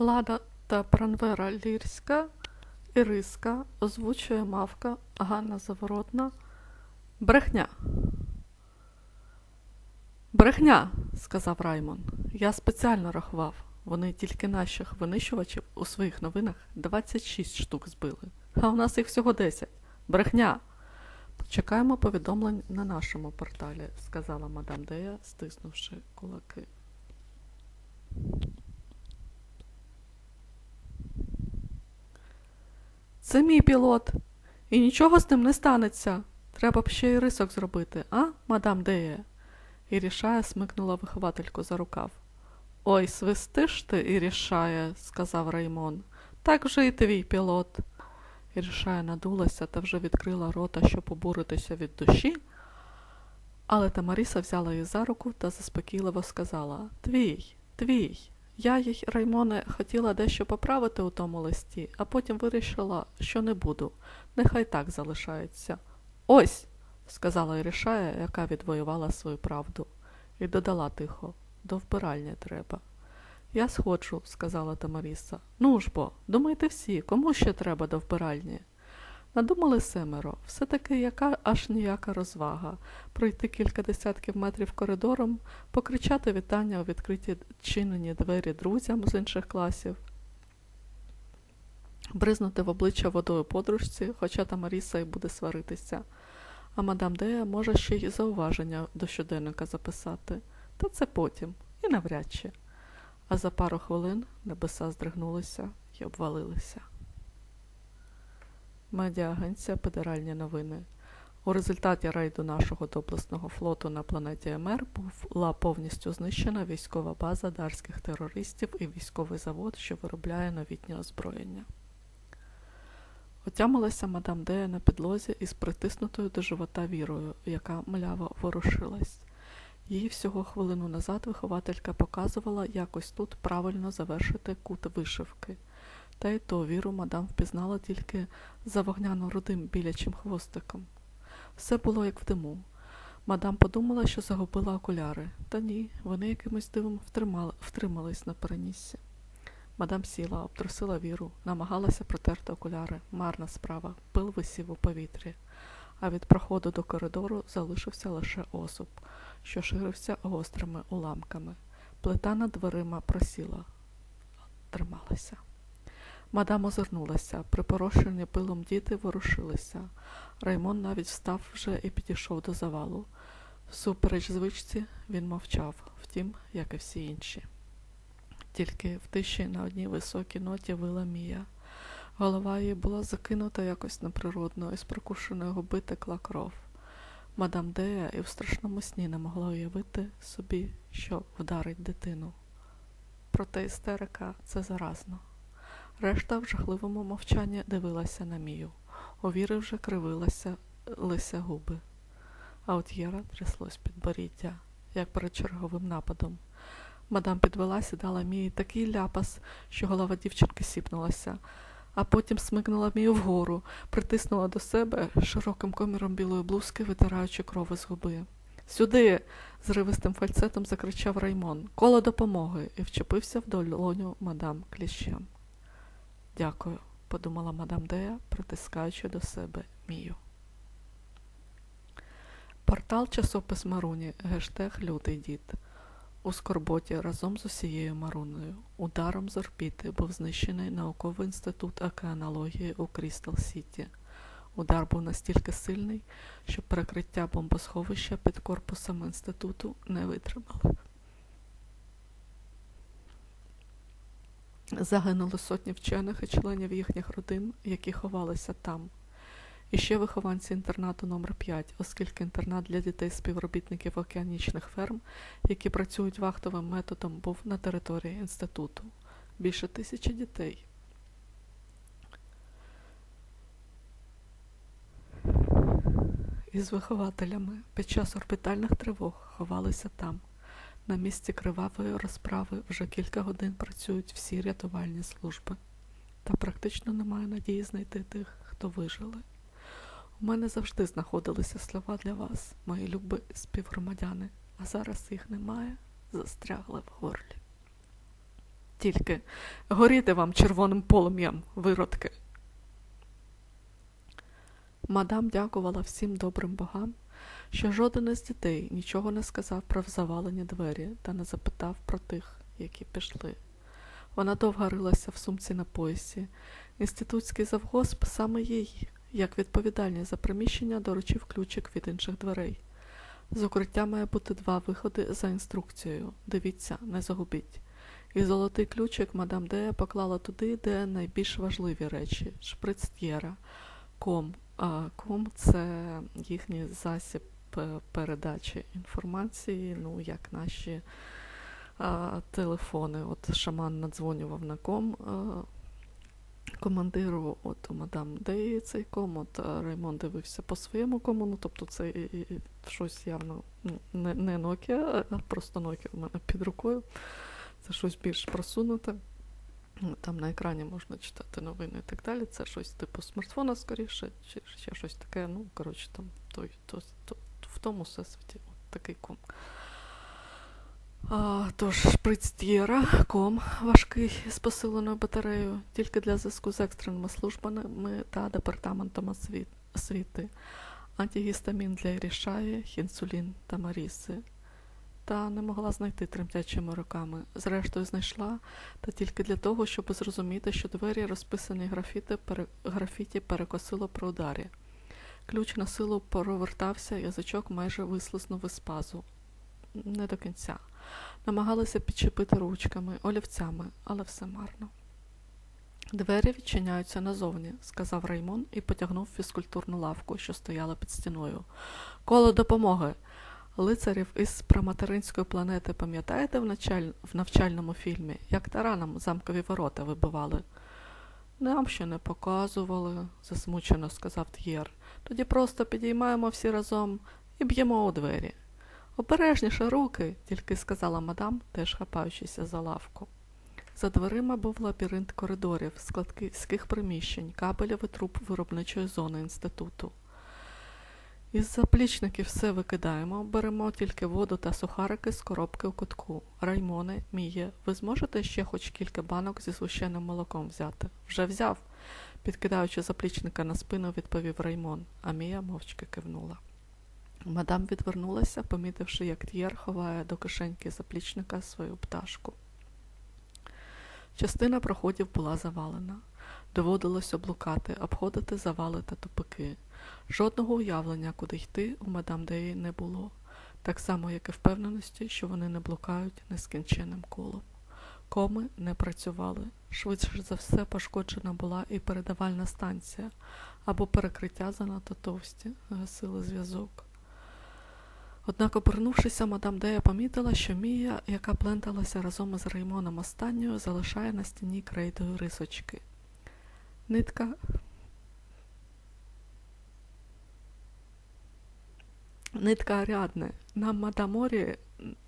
Лада та Пранвера Лірська, Іриска, озвучує мавка Ганна Заворотна. Брехня. Брехня, сказав Раймон. Я спеціально рахував. Вони тільки наших винищувачів у своїх новинах 26 штук збили, а у нас їх всього 10. Брехня. Чекаємо повідомлень на нашому порталі, сказала мадам Дея, стиснувши кулаки. Це мій пілот, і нічого з ним не станеться. Треба б ще й рисок зробити, а, мадам Дея? І рішає смикнула виховательку за рукав. Ой, свистиш ти, і рішає, сказав Раймон. Так вже і твій пілот. Ірішая надулася та вже відкрила рота, щоб обуритися від душі. Але Тамаріса взяла її за руку та заспокійливо сказала Твій, твій. Я їй, Раймоне, хотіла дещо поправити у тому листі, а потім вирішила, що не буду. Нехай так залишається. Ось, сказала Ірішая, яка відвоювала свою правду, і додала тихо до вбиральні треба. Я сходжу, сказала Тамаріса. Ну ж бо, думайте всі, кому ще треба до вбиральні? Надумали семеро, все таки яка аж ніяка розвага пройти кілька десятків метрів коридором, покричати вітання у відкриті чинені двері друзям з інших класів, бризнути в обличчя водою подружці, хоча Тамаріса й буде сваритися. А мадам Дея може ще й зауваження до щоденника записати, та це потім, і навряд чи. А за пару хвилин небеса здригнулися і обвалилися. Медіагенція Федеральні новини. У результаті рейду нашого доблесного флоту на планеті МР була повністю знищена військова база дарських терористів і військовий завод, що виробляє новітнє озброєння. Отямилася мадам Дея на підлозі із притиснутою до живота вірою, яка мляво ворушилась. Їй всього хвилину назад вихователька показувала якось тут правильно завершити кут вишивки. Та й то віру мадам впізнала тільки за вогняно-рудим білячим хвостиком. Все було як в диму. Мадам подумала, що загубила окуляри, та ні, вони якимось дивом втримали, втримались на переніссі. Мадам сіла, обтрусила віру, намагалася протерти окуляри. Марна справа, пил висів у повітрі, а від проходу до коридору залишився лише осуп, що ширився гострими уламками. Плита над дверима просіла, трималася. Мадам озирнулася, припорошені пилом діти ворушилися. Раймон навіть встав вже і підійшов до завалу. Всупереч звичці він мовчав, втім, як і всі інші. Тільки в тиші на одній високій ноті вила Мія. Голова її була закинута якось неприродно, і з прокушеної губи текла кров. Мадам Дея і в страшному сні не могла уявити собі, що вдарить дитину. Проте істерика це заразно. Решта в жахливому мовчанні дивилася на Мію. У віри вже кривилася лися губи. А от Єра тряслось підборіддя, як перед черговим нападом. Мадам підвелася і дала Мії такий ляпас, що голова дівчинки сіпнулася, а потім смикнула Мію вгору, притиснула до себе широким коміром білої блузки, витираючи кров із губи. Сюди. зривистим фальцетом закричав Раймон. Коло допомоги і вчепився в долоню мадам кліщем. Дякую, подумала мадам Дея, притискаючи до себе Мію. Портал часопис Маруні, гештег Лютий дід. У Скорботі разом з усією Маруною. Ударом з орбіти був знищений науковий інститут океанології у Крістал Сіті. Удар був настільки сильний, що перекриття бомбосховища під корпусом інституту не витримали. Загинули сотні вчених і членів їхніх родин, які ховалися там. І ще вихованці інтернату номер 5 оскільки інтернат для дітей співробітників океанічних ферм, які працюють вахтовим методом, був на території інституту. Більше тисячі дітей. Із вихователями під час орбітальних тривог ховалися там. На місці кривавої розправи вже кілька годин працюють всі рятувальні служби, та практично немає надії знайти тих, хто вижили. У мене завжди знаходилися слова для вас, мої любі співгромадяни, а зараз їх немає, застрягли в горлі. Тільки горіти вам червоним полум'ям, виродки. Мадам дякувала всім добрим богам, що жоден із дітей нічого не сказав про завалені двері та не запитав про тих, які пішли. Вона довго рилася в сумці на поясі. Інститутський завгосп саме їй, як відповідальність за приміщення, доручив ключик від інших дверей. З укриття має бути два виходи за інструкцією. Дивіться, не загубіть. І золотий ключик мадам Дея поклала туди, де найбільш важливі речі шприцтєра, ком. А, ком це їхній засіб передачі інформації, ну як наші а, телефони. От шаман надзвонював на ком. А, командиру, от у мадам Деї цей ком, от Раймон дивився по своєму кому, ну тобто це щось явно ну, не, не Nokia, а просто Nokia в мене під рукою. Це щось більш просунуте. Ну, Там на екрані можна читати новини і так далі. Це щось типу смартфона скоріше, чи ще щось таке. Ну, коротше, там той, то, то, в тому всесвіті от такий ком. А, тож, шприц ком важкий з посиленою батареєю, тільки для зв'язку з екстреними службами та департаментом освіт- освіти, антигістамін для Ірішаї, інсулін та Маріси. Та не могла знайти тремтячими руками. Зрештою знайшла, та тільки для того, щоб зрозуміти, що двері, розписані графіти, пере... графіті перекосило при ударі. Ключ на силу провертався, язичок майже вислизнув із пазу. Не до кінця. Намагалися підчепити ручками, олівцями, але все марно. Двері відчиняються назовні, сказав Раймон і потягнув фізкультурну лавку, що стояла під стіною. Коло допомоги. Лицарів із праматеринської планети пам'ятаєте в, началь... в навчальному фільмі, як тараном замкові ворота вибивали? Нам ще не показували, засмучено сказав Т'єр. Тоді просто підіймаємо всі разом і б'ємо у двері. Обережніше руки, тільки сказала мадам, теж хапаючися за лавку. За дверима був лабіринт коридорів, складських приміщень, кабелів і труб виробничої зони інституту. Із заплічників все викидаємо, беремо тільки воду та сухарики з коробки у кутку. Раймоне, Міє, ви зможете ще хоч кілька банок зі священним молоком взяти? Вже взяв, підкидаючи заплічника на спину, відповів Раймон, а Мія мовчки кивнула. Мадам відвернулася, помітивши, як Т'єр ховає до кишеньки заплічника свою пташку. Частина проходів була завалена. Доводилось облукати, обходити завали та тупики. Жодного уявлення, куди йти, у мадам Деї не було, так само, як і впевненості, що вони не блукають нескінченним колом. Коми не працювали. Швидше за все пошкоджена була і передавальна станція, або перекриття занадто товсті, гасили зв'язок. Однак, обернувшися, мадам Дея помітила, що Мія, яка пленталася разом із Реймоном останньою, залишає на стіні крейдою рисочки. Нитка Нитка Аріадне. Нам Мадаморі,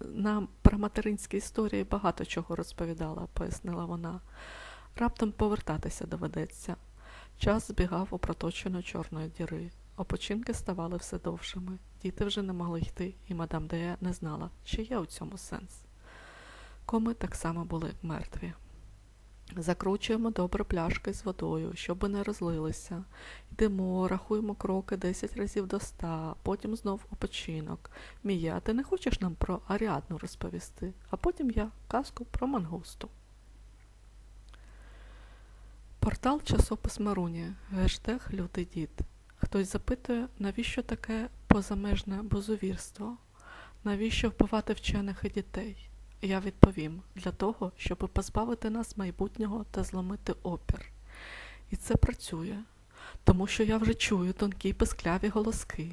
нам про материнські історії багато чого розповідала, пояснила вона. Раптом повертатися доведеться. Час збігав у проточину чорної діри. Опочинки ставали все довшими. Діти вже не могли йти, і мадам Дея не знала, чи є у цьому сенс. Коми так само були мертві. Закручуємо добре пляшки з водою, щоб не розлилися. Йдемо, рахуємо кроки 10 разів до ста, потім знов у починок. Мія, ти не хочеш нам про Аріадну розповісти, а потім я казку про мангусту. Портал часопис Маруні. Гештег Лютий дід. Хтось запитує, навіщо таке позамежне бозовірство? Навіщо вбивати вчених і дітей? Я відповім для того, щоб позбавити нас майбутнього та зломити опір. І це працює, тому що я вже чую тонкі пискляві голоски.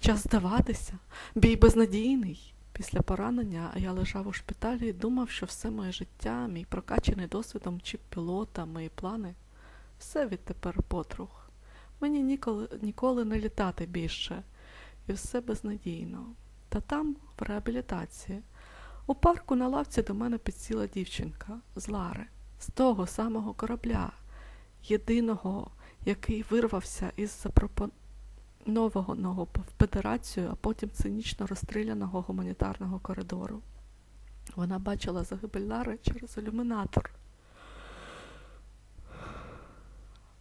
Час здаватися, бій безнадійний. Після поранення я лежав у шпиталі і думав, що все моє життя, мій прокачений досвідом чіп пілота, мої плани, все відтепер потрух. Мені ніколи, ніколи не літати більше, і все безнадійно. Та там, в реабілітації, у парку на лавці до мене підсіла дівчинка з Лари, з того самого корабля, єдиного, який вирвався із запропонованого в федерацію, а потім цинічно розстріляного гуманітарного коридору. Вона бачила загибель Лари через ілюмінатор.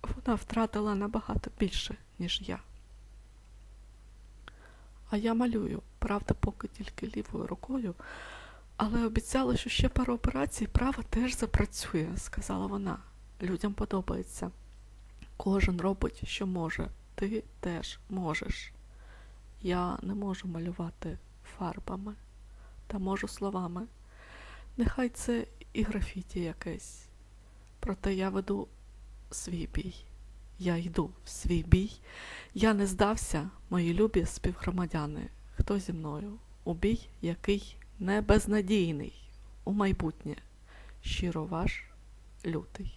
Вона втратила набагато більше, ніж я. А я малюю, правда, поки тільки лівою рукою, але обіцяла, що ще пару операцій права теж запрацює, сказала вона. Людям подобається. Кожен робить, що може. Ти теж можеш. Я не можу малювати фарбами, та можу словами. Нехай це і графіті якесь. Проте я веду свій бій. Я йду в свій бій. Я не здався, мої любі співгромадяни. Хто зі мною? У бій, який не безнадійний у майбутнє. Щиро ваш лютий.